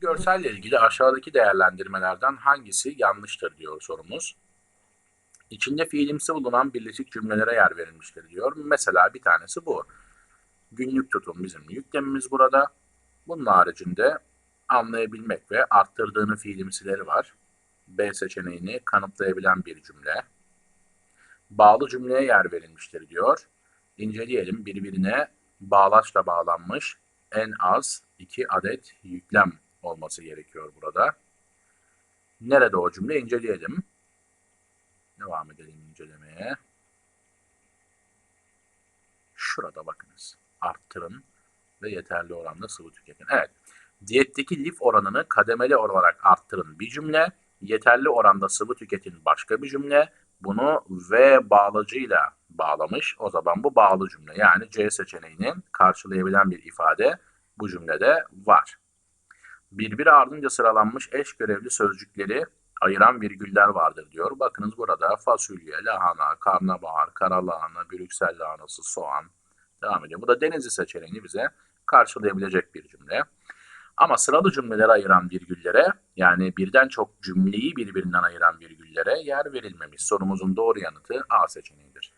Görselle ilgili aşağıdaki değerlendirmelerden hangisi yanlıştır diyor sorumuz. İçinde fiilimsi bulunan birleşik cümlelere yer verilmiştir diyor. Mesela bir tanesi bu. Günlük tutum bizim yüklemimiz burada. Bunun haricinde anlayabilmek ve arttırdığını fiilimsileri var. B seçeneğini kanıtlayabilen bir cümle. Bağlı cümleye yer verilmiştir diyor. İnceleyelim birbirine bağlaçla bağlanmış en az iki adet yüklem olması gerekiyor burada. Nerede o cümle inceleyelim. Devam edelim incelemeye. Şurada bakınız. Arttırın ve yeterli oranda sıvı tüketin. Evet. Diyetteki lif oranını kademeli olarak arttırın bir cümle. Yeterli oranda sıvı tüketin başka bir cümle. Bunu ve bağlacıyla bağlamış. O zaman bu bağlı cümle. Yani C seçeneğinin karşılayabilen bir ifade bu cümlede var. Birbiri ardınca sıralanmış eş görevli sözcükleri ayıran virgüller vardır diyor. Bakınız burada fasulye, lahana, karnabahar, karalahana, brüksel lahanası, soğan devam ediyor. Bu da denizli seçeneğini bize karşılayabilecek bir cümle. Ama sıralı cümleleri ayıran virgüllere yani birden çok cümleyi birbirinden ayıran virgüllere yer verilmemiş. Sorumuzun doğru yanıtı A seçeneğidir.